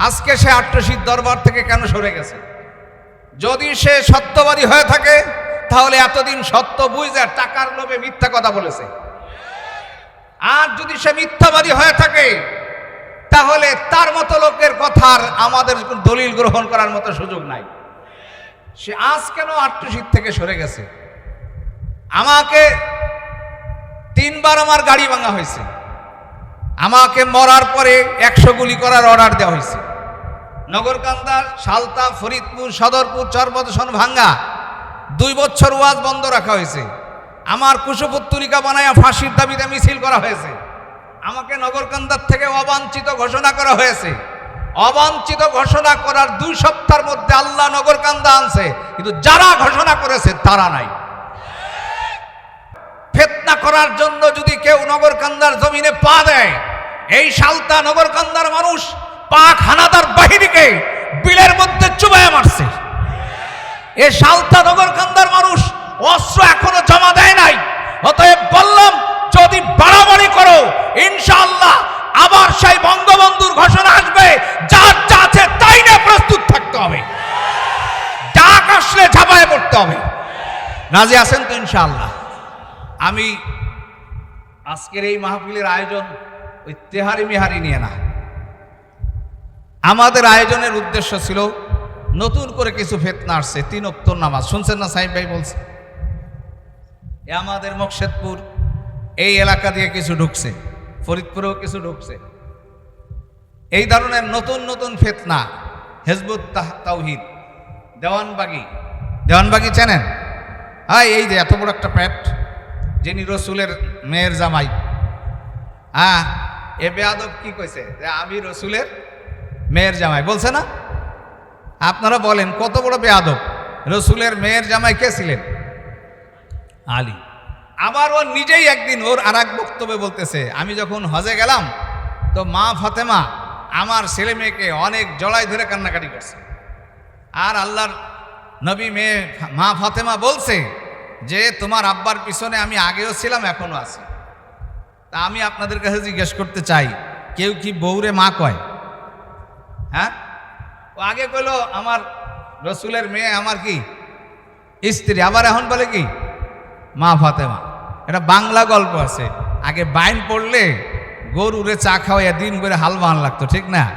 আজকে সে আট্টশীর দরবার থেকে কেন সরে গেছে? যদি সে সত্যবাদী হয়ে থাকে, তাহলে এতদিন সত্য বুঝে টাকার লোভে মিথ্যা কথা বলেছে। আর যদি সে মিথ্যাবাদী হয়ে থাকে, তাহলে তার মতো লোকের কথার আমাদের দলিল গ্রহণ করার মতো সুযোগ নাই। সে আজ কেন আট্টশীর থেকে সরে গেছে? আমাকে তিনবার আমার গাড়ি ভাঙা হয়েছে। আমাকে মরার পরে একশো গুলি করার অর্ডার দেওয়া হয়েছে। নগরকান্দা, সালতা, ফরিদপুর, সদরপুর চরবদশন ভাঙ্গা দুই বছর ওয়াজ বন্ধ রাখা হয়েছে। আমার কুশপুত্তলিকা বানায়া ফাঁসির দাবিতে মিছিল করা হয়েছে। আমাকে নগরকান্দার থেকে অবাঞ্ছিত ঘোষণা করা হয়েছে। অবাঞ্ছিত ঘোষণা করার দুই সপ্তাহের মধ্যে আল্লাহ নগরকান্দা আনছে। কিন্তু যারা ঘোষণা করেছে, তারা নাই। ফেতনা করার জন্য যদি কেউ নগরকান্দার জমিনে পা দেয়, এই সালতা নগরকান্দার মানুষ পাক হানাদার বাহিনীকে বিলের মধ্যে চুবায় মারছে। এ সালতা নগরকান্দার মানুষ অস্ত্র এখনও জমা দেয় নাই। অতএব বললাম, যদি বাড়াবাড়ি করো, ইনশাআল্লাহ আবার সেই বঙ্গবন্ধুর ঘোষণা আসবে, যার যা আছে তাই না প্রস্তুত থাকতে হবে। ডাক আসলে ঝাপায় পড়তে হবে। রাজি আছেন তো ইনশাআল্লাহ? আমি আজকের এই মাহফিলের আয়োজন ওই তেহারি মিহারি নিয়ে না। আমাদের আয়োজনের উদ্দেশ্য ছিল নতুন করে কিছু ফেতনা আসছে, তিন অক্তর নামাজ। শুনছেন না সাহেব ভাই বলছে? আমাদের মকশেদপুর এই এলাকা দিয়ে কিছু ঢুকছে, ফরিদপুরেও কিছু ঢুকছে। এই ধরনের নতুন নতুন ফেতনা, হেজবুত তাওহিদ, দেওয়ানবাগি। দেওয়ানবাগি চেনেন? হ্যাঁ এই যে এত বড় একটা প্যাট, যিনি রসুলের মেয়ের জামাই। হ্যাঁ এ বেয়াদব কি কইছে? যে আমি রসুলের মেয়ের জামাই, বলছে না? আপনারা বলেন, কত বড় বেয়াদব। রসুলের মেয়ের জামাই কে ছিলেন? আলী। আবার ও নিজেই একদিন ওর আর এক বক্তব্যে বলতেছে, আমি যখন হজে গেলাম, তো মা ফাতেমা আমার ছেলে মেয়েকে অনেক জড়াই ধরে কান্নাকাটি করছে। আর আল্লাহর নবী মেয়ে মা ফাতেমা বলছে যে, তোমার আব্বার পিছনে আমি আগেও ছিলাম, এখনও আছি। তা আমি আপনাদের কাছে জিজ্ঞেস করতে চাই, কেউ কি বউরে মা কয়? হ্যাঁ? ও আগে কইলো, আমার রসুলের মেয়ে আমার কি? স্ত্রী। আবার এখন বলে কি? মা ফাতেমা। এটা বাংলা গল্প আছে। আগে বাইন পড়লে গরুরে চা খাওয়াইয়া দিন করে হাল বাহান লাগতো, ঠিক না?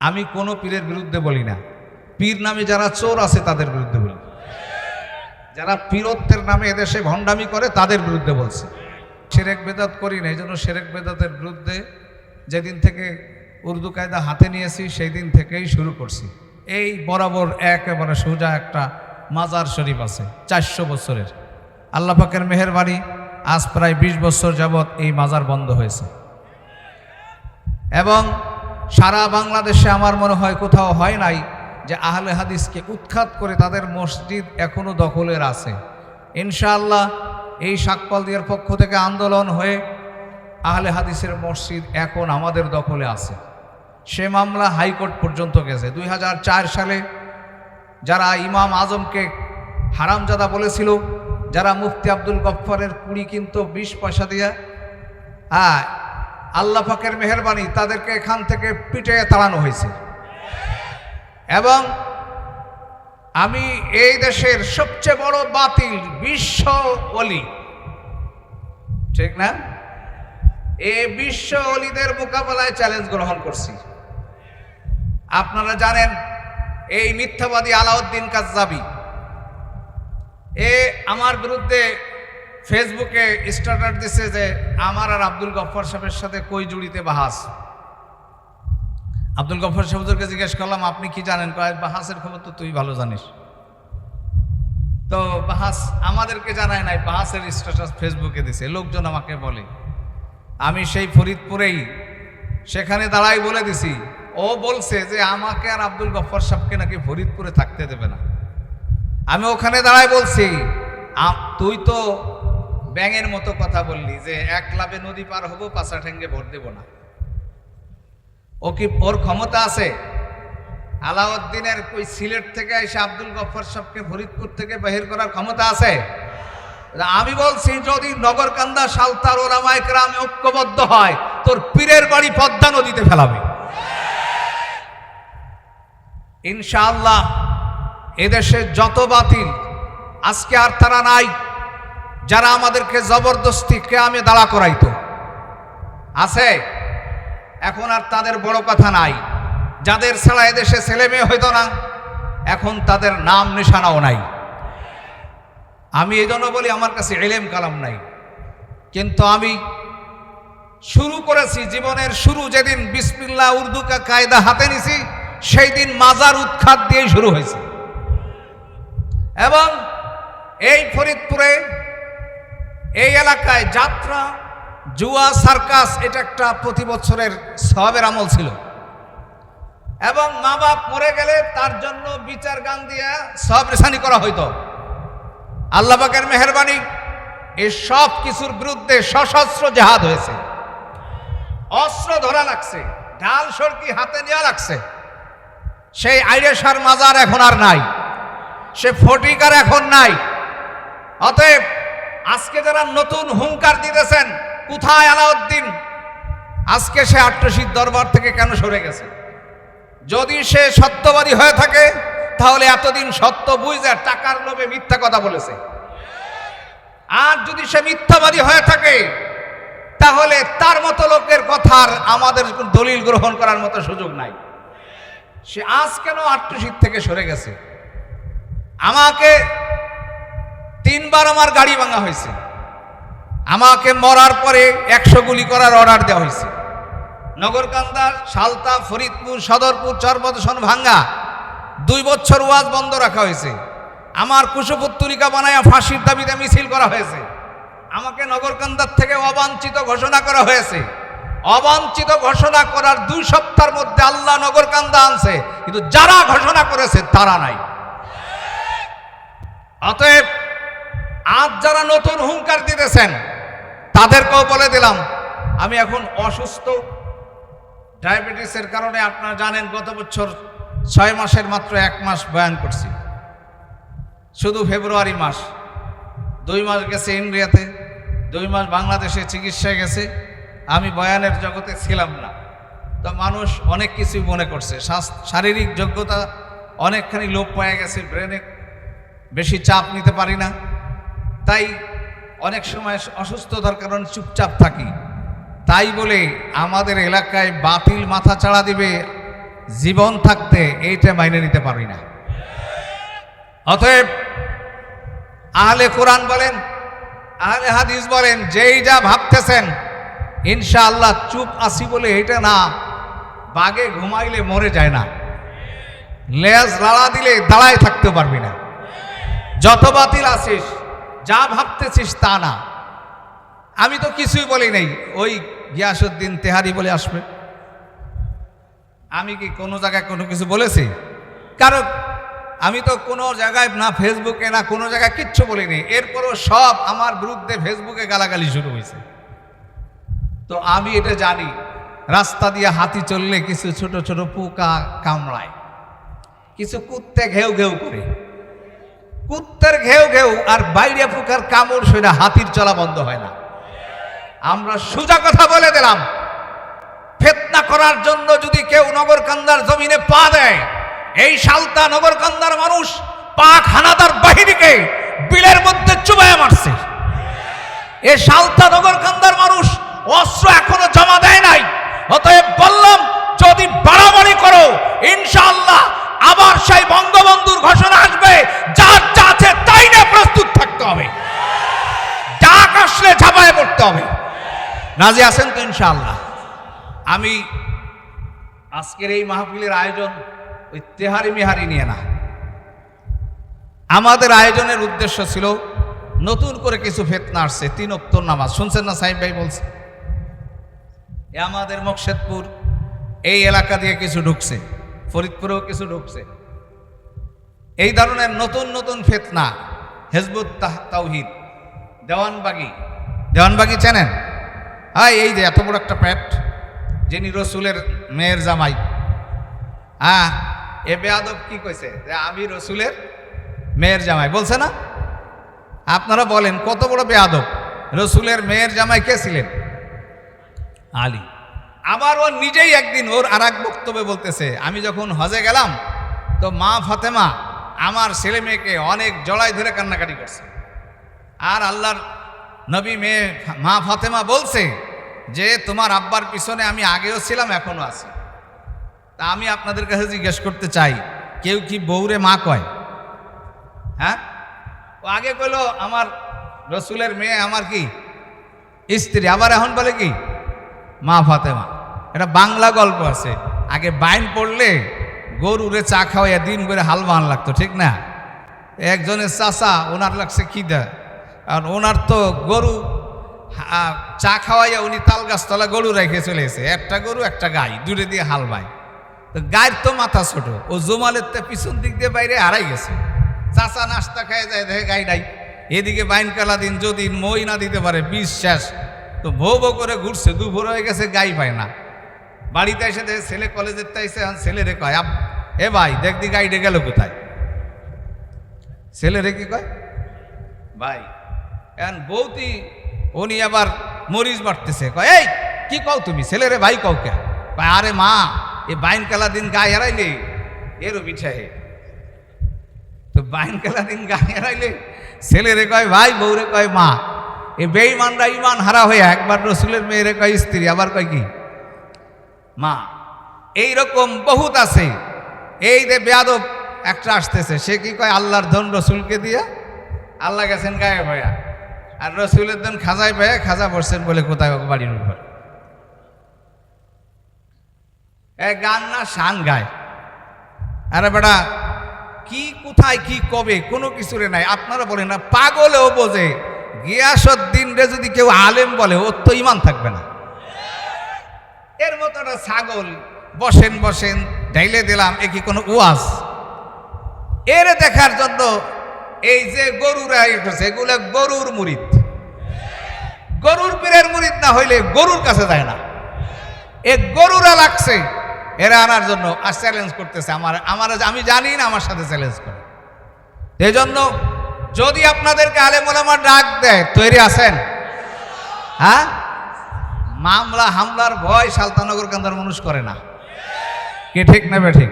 আমি কোনো পীরের বিরুদ্ধে বলি না। পীর নামে যারা চোর আছে, তাদের বিরুদ্ধে বলি। যারা পীরত্বের নামে এদেশে ভণ্ডামি করে, তাদের বিরুদ্ধে বলছে। সেরেক বেদাত করি না এই জন্য সেরেক বেদাতের বিরুদ্ধে যেদিন থেকে উর্দু কায়দা হাতে নিয়েছি, সেই দিন থেকেই শুরু করছি। এই বরাবর একেবারে সোজা একটা মাজার শরীফ আছে, চারশো বছরের। আল্লাহ পাকের মেহরবানি, আজ প্রায় বিশ বছর যাবৎ এই মাজার বন্ধ হয়েছে। এবং সারা বাংলাদেশে আমার মনে হয় কোথাও হয় নাই যে আহলে হাদিসকে উৎখাত করে তাদের মসজিদ এখনও দখলের আছে। ইনশাআল্লাহ এই শাকপাল দিয়ার পক্ষ থেকে আন্দোলন হয়ে আহলে হাদিসের মসজিদ এখন আমাদের দখলে আছে। সে মামলা হাইকোর্ট পর্যন্ত গেছে। দুই হাজার চার সালে যারা ইমাম আজমকে হারামজাদা বলেছিল, যারা মুফতি আব্দুল গফ্ফারের কুড়ি কিন্তু বিশ পয়সা দিয়া হ্যাঁ আল্লাহ পাকের মেহরবানি তাদেরকে এখান থেকে পিটে তাড়ানো হয়েছে। এবং আমি এই দেশের সবচেয়ে বড় বাতিল বিশ্ব অলি ঠিক না? এ বিশ্ব অলিদের মোকাবেলায় চ্যালেঞ্জ গ্রহণ করছি। আপনারা জানেন এই মিথ্যাবাদী আলাউদ্দিন কাজ্জাবি। এ আমার বিরুদ্ধে ফেসবুকে স্ট্যাটাস দিছে যে আমার আর আব্দুল গফ্ফর সাহেবের সাথে কই জুড়িতে বাহাস। আব্দুল গফর সাহেবদেরকে জিজ্ঞেস করলাম, আপনি কি জানেন? কয়, বাহাসের খবর তো তুই ভালো জানিস। তো বাহাস আমাদেরকে জানায় নাই, বাহাসের স্ট্যাটাস ফেসবুকে দিছে। লোকজন আমাকে বলে, আমি সেই ফরিদপুরেই, সেখানে দাঁড়াই বলে দিছি ও বলছে যে আমাকে আর আব্দুল গফ্ফর সাহেবকে নাকি ফরিদপুরে থাকতে দেবে না। আমি ওখানে দাঁড়ায় বলছি তুই তো ব্যাঙের মতো কথা বললি যে এক লাভে নদী পার হব পাশা ঠেঙ্গে ভোট দেব না। ও কি ওর ক্ষমতা আছে? আলাউদ্দিনের ওই সিলেট থেকে এসে আব্দুল গফর সাহেবকে ফরিদপুর থেকে বাহির করার ক্ষমতা আছে? আমি বলছি, যদি নগরকান্দা সালতার ওরামায় গ্রামে ঐক্যবদ্ধ হয়, তোর পীরের বাড়ি পদ্মা নদীতে ফেলাবে। ইনশাআল্লাহ, এদেশে যত বাতিল, আজকে আর তারা নাই যারা আমাদেরকে জবরদস্তি কেয়ামে দাঁড়া করাইত। আছে, এখন আর তাদের বড় কথা নাই। যাদের ছাড়া এদেশে ছেলে মেয়ে হইতো না, এখন তাদের নাম নিশানাও নাই। আমি এই জন্য বলি আমার কাছে এলেম কালাম নাই। কিন্তু আমি শুরু করেছি জীবনের শুরু যেদিন বিসমিল্লা উর্দু কা কায়দা হাতে নিছি সেই দিন মাজার উৎখাত দিয়ে শুরু হয়েছে। এবং এই ফরিদপুরে, এই এলাকায় যাত্রা, জুয়া, সার্কাস, এটা একটা প্রতি বছরের সবের আমল ছিল। এবং মা বাপ মরে গেলে তার জন্য বিচার গান দিয়ে সব রেশানি করা হইত। আল্লাহ পাকের মেহরবানি এই সব কিছুর বিরুদ্ধে সশস্ত্র জেহাদ হয়েছে। অস্ত্র ধরা লাগছে ঢাল সরকি হাতে নেওয়া লাগছে। সেই আইরেশার মাজার এখন আর নাই। সে ফটিকার এখন নাই। অতএব আজকে যারা নতুন হুঙ্কার দিতেছেন, কোথায় আলাউদ্দিন? আজকে সে আট্টশীর দরবার থেকে কেন সরে গেছে? যদি সে সত্যবাদী হয়ে থাকে, তাহলে এতদিন সত্য বুঝে টাকার লোভে মিথ্যা কথা বলেছে। আর যদি সে মিথ্যাবাদী হয়ে থাকে, তাহলে তার মতো লোকের কথার আমাদের দলিল গ্রহণ করার মতো সুযোগ নাই। সে আজ কেন আট্টশীর থেকে সরে গেছে? আমাকে তিনবার আমার গাড়ি ভাঙা হয়েছে। আমাকে মরার পরে একশো গুলি করার অর্ডার দেওয়া হয়েছে। নগরকান্দার সালতা, ফরিদপুর, সদরপুর চরপদশন ভাঙ্গা দুই বছর ওয়াজ বন্ধ রাখা হয়েছে। আমার কুশপুত্তরিকা বানায়া ফাঁসির দাবিতে মিছিল করা হয়েছে। আমাকে নগরকান্দার থেকে অবাঞ্ছিত ঘোষণা করা হয়েছে। অবাঞ্ছিত ঘোষণা করার দুই সপ্তাহের মধ্যে আল্লাহ নগরকান্দা আনছে, কিন্তু যারা ঘোষণা করেছে তারা নাই। অতএব আজ যারা নতুন হুঙ্কার দিতেছেন, তাদেরকেও বলে দিলাম, আমি এখন অসুস্থ। ডায়াবেটিসের কারণে আপনারা জানেন, গত বছর ছয় মাসের মাত্র এক মাস বয়ান করছি। শুধু ফেব্রুয়ারি মাস, দুই মাস গেছে ইন্ডিয়াতে, দুই মাস বাংলাদেশে চিকিৎসায় গেছে। আমি বয়ানের জগতে ছিলাম না। তো মানুষ অনেক কিছু মনে করছে। শারীরিক যোগ্যতা অনেকখানি লোপ পায়ে গেছে ব্রেনে। বেশি চাপ নিতে পারি না। তাই অনেক সময় অসুস্থতার কারণে চুপচাপ থাকি। তাই বলে আমাদের এলাকায় বাতিল মাথা চাড়া দিবে জীবন থাকতে এইটা মাইনে নিতে পারি না। অতএব আহলে কোরআন বলেন, আহলে হাদিস বলেন, যেই যা ভাবতেছেন ইনশাআল্লাহ চুপ আসি বলে এটা না। বাগে ঘুমাইলে মরে যায় না। লেজ লাড়া দিলে দাঁড়ায় থাকতে পারবি না। যত বাতিল আসিস যা ভাবতেছিস তা না। আমি তো কিছুই বলি নাই, ওই গিয়াসুদ্দিন তেহারি বলে আসবে। আমি কি কোনো জায়গায় কোনো কিছু বলেছি? কারণ আমি তো কোনো জায়গায় না ফেসবুকে না কোনো জায়গায় কিচ্ছু বলিনি। এরপরও সব আমার বিরুদ্ধে ফেসবুকে গালাগালি শুরু হয়েছে। তো আমি এটা জানি, রাস্তা দিয়ে হাতি চললে কিছু ছোট ছোট পোকা কামড়ায়। কিছু কুত্তে ঘেউ ঘেউ করে। কুত্তের ঘেউ ঘেউ আর বাইরে পোকার কামড় সেটা হাতির চলা বন্ধ হয় না। আমরা সোজা কথা বলে দিলাম, ফেতনা করার জন্য যদি কেউ নগরকান্দার জমিনে পা দেয়, এই সালতা নগরকান্দার মানুষ পাক হানাদার বাহিনীকে বিলের মধ্যে চুবাইয়া মারছে। এ সালতা নগরকান্দার মানুষ অস্ত্র এখনও জমা দেয় নাই অতএব বললাম যদি বাড়াবাড়ি করো ইনশাআল্লাহ আবার সেই বঙ্গবন্ধুর ঘোষণা আসবে যার যা আছে তাই না প্রস্তুত থাকতে হবে ডাক আসলে ঝাপায় পড়তে হবে রাজি আছেন তো ইনশাআল্লাহ। আমি আজকের এই মাহফিলের আয়োজন ওই তেহারি মিহারি নিয়ে না। আমাদের আয়োজনের উদ্দেশ্য ছিল নতুন করে কিছু ফেতনা আসছে, তিন অক্তর নামাজ। শুনছেন না সাহেব ভাই বলছে? এ আমাদের মকশেদপুর এই এলাকা দিয়ে কিছু ঢুকছে, ফরিদপুরেও কিছু ঢুকছে। এই ধরনের নতুন নতুন ফেতনা, হেজবুত তাহ- তাওহিদ, দেওয়ানবাগি। দেওয়ানবাগি চেনেন? হ্যাঁ এই যে এত বড় একটা প্যাট যিনি রসুলের মেয়ের জামাই। হ্যাঁ এ বেয়াদব কি কইছে? যে আমি রসুলের মেয়ের জামাই বলছে না? আপনারা বলেন কত বড় বেয়াদব? রসুলের মেয়ের জামাই কে ছিলেন? আলী। আবার ও নিজেই একদিন ওর আর এক বক্তব্যে বলতেছে আমি যখন হজে গেলাম তো মা ফাতেমা আমার ছেলে মেয়েকে অনেক জড়াই ধরে কান্নাকাটি করছে। আর আল্লাহর নবী মেয়ে মা ফাতেমা বলছে যে, তোমার আব্বার পিছনে আমি আগেও ছিলাম এখনও আছি। তা আমি আপনাদের কাছে জিজ্ঞেস করতে চাই, কেউ কি বউরে মা কয়? হ্যাঁ? ও আগে কইলো, আমার রসুলের মেয়ে আমার কি? স্ত্রী। আবার এখন বলে কি? মা ফাতেমা। এটা বাংলা গল্প আছে। আগে বাইন পড়লে গরুরে চা খাওয়াইয়া দিন করে হালবান লাগতো, ঠিক না? একজনের চাষা ওনার লাগছে খিদা। আর ওনার তো গরু চা খাওয়াইয়া উনি তাল গাছতলা গরু রেখে চলে এসে একটা গরু, একটা গাই দূরে দিয়ে হাল বায়। তো গায়ের তো মাথা ছোট, ও জমালের তো পিছন দিক দিয়ে বাইরে হারাই গেছে। চাচা নাস্তা খায় যায় দেখে গাই নাই। এদিকে বাইন কালা দিন, যদি মই না দিতে পারে শেষ তো ভৌ ভৌ করে ঘুরছে, দুপুর হয়ে গেছে, গাই পায় না। বাড়িতে এসে দেখে ছেলে কলেজের তাই এসে ছেলে রে কয়, আব- এ ভাই, দেখ দি গাইডে গেল কোথায়? ছেলে রে কি কয়? ভাই এখন বৌতি উনি আবার মরিচ বাড়তেছে কয়, এই, কি কও তুমি? ছেলেরে ভাই কও কে? আরে মা, এ বাইন কালা দিন গায়ে হারাইলে এরও পিঠা হে তো বাইন কালা দিন গায়ে হারাইলে ছেলেরে কয়, ভাই, বউরে কয়, মা। এ বেঈমানরা ইমান হারা হয়ে একবার রসুলের মেয়েরে কয়, স্ত্রী। আবার কয় কি? মা এই রকম বহুত আছে। এই যে বেয়াদব একটা আসতেছে, সে কি কয়, আল্লাহর ধন রসুলকে দিয়া? আল্লাহ গেছেন গায়ে ভয়া আর রসুলের ধন খাজায় খাজা পড়ছেন বলে কোথায় বাড়ির উপর। এ গান না শান গায়। আরে বেটা, কি কোথায়, কি কবে, কোনো কিছুরে নাই। আপনারা বলেন না, পাগলেও বোঝে। গিয়াসদ্দিন রে যদি কেউ আলেম বলে, ওর তো ইমান থাকবে না। এর মতো একটা ছাগল, বসেন বসেন ঢাইলে দিলাম, এ কি কোনো ওয়াজ? এর দেখার জন্য এই যে গরুরা এগুলো গরুর মুরিদ গরুর পীরের মুরিদ না হইলে গরুর কাছে যায় না। এ গরুরা লাগছে, এরা আনার জন্য আর চ্যালেঞ্জ করতেছে আমার আমার, আমি জানি না আমার সাথে চ্যালেঞ্জ করে। এই জন্য যদি আপনাদেরকে আলেমোলামার ডাক দেয়, তৈরি আছেন? হ্যাঁ? মামলা হামলার ভয় সালতানগর কান্দার মানুষ করে না। কে ঠিক নেবে ঠিক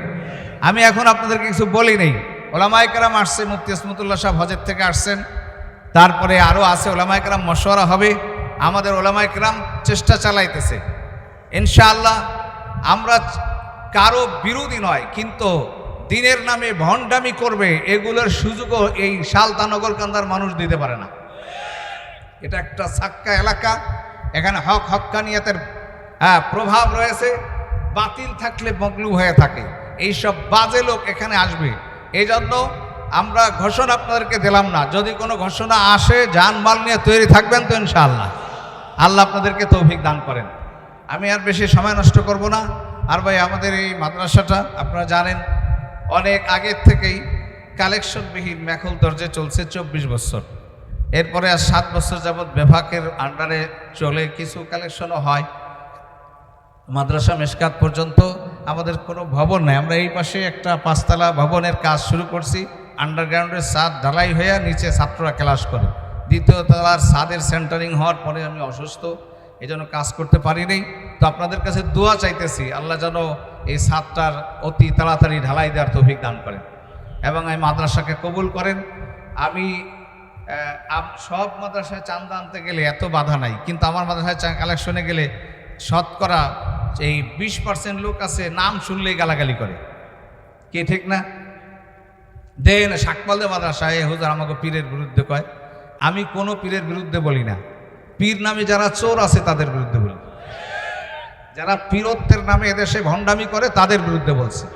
আমি এখন আপনাদেরকে কিছু বলি নেই। ওলামাইকারাম আসছে, মুফতি ইসমতুল্লাহ সাহেব হজের থেকে আসছেন। তারপরে আরও আছে ওলামাইকারাম মশওয়ারা হবে। আমাদের ওলামায় ওলামাইকরাম চেষ্টা চালাইতেছে। ইনশাআল্লাহ আমরা কারও বিরোধী নয়, কিন্তু দিনের নামে ভণ্ডামি করবে, এগুলোর সুযোগও এই সালতানগর কান্দার মানুষ দিতে পারে না। এটা একটা সাক্কা এলাকা, এখানে হক হক্কানিয়াতের হ্যাঁ প্রভাব রয়েছে, বাতিল থাকলে মগলু হয়ে থাকে। এইসব বাজে লোক এখানে আসবে। এই জন্য আমরা ঘোষণা আপনাদেরকে দিলাম না। যদি কোনো ঘোষণা আসে জানমাল নিয়ে তৈরি থাকবেন তো ইনশাআল্লাহ। আল্লাহ আপনাদেরকে তৌফিক দান করেন। আমি আর বেশি সময় নষ্ট করব না। আর ভাই, আমাদের এই মাদ্রাসাটা, আপনারা জানেন, অনেক আগের থেকেই কালেকশনবিহীন মেখল দরজে চলছে চব্বিশ বছর। এরপরে আর সাত বছর যাবৎ বিভাগের আন্ডারে চলে কিছু কালেকশনও হয়। মাদ্রাসা মেশকাত পর্যন্ত আমাদের কোনো ভবন নেই। আমরা এই পাশে একটা পাঁচতলা ভবনের কাজ শুরু করছি। আন্ডারগ্রাউন্ডের ছাদ ঢালাই হয়ে নিচে ছাত্ররা ক্লাস করে। দ্বিতীয় তলার ছাদের সেন্টারিং হওয়ার পরে আমি অসুস্থ এই জন্য কাজ করতে পারিনি। তো আপনাদের কাছে দোয়া চাইতেছি, আল্লাহ যেন এই ছাদটার অতি তাড়াতাড়ি ঢালাই দেওয়ার তৌফিক দান করেন এবং এই মাদ্রাসাকে কবুল করেন। আমি সব মাদ্রাসায় চান্দা আনতে গেলে এত বাধা নাই, কিন্তু আমার মাদ্রাসায় কালেকশনে গেলে শতকরা এই বিশ পার্সেন্ট লোক আছে, নাম শুনলেই গালাগালি করে। কে ঠিক না? দেন শাকপালদে মাদ্রাসায় হুজুর আমাকে পীরের বিরুদ্ধে কয় আমি কোনো পীরের বিরুদ্ধে বলি না। পীর নামে যারা চোর আছে, তাদের বিরুদ্ধে বলি। যারা পীরত্বের নামে এদেশে ভণ্ডামি করে, তাদের বিরুদ্ধে বলছে।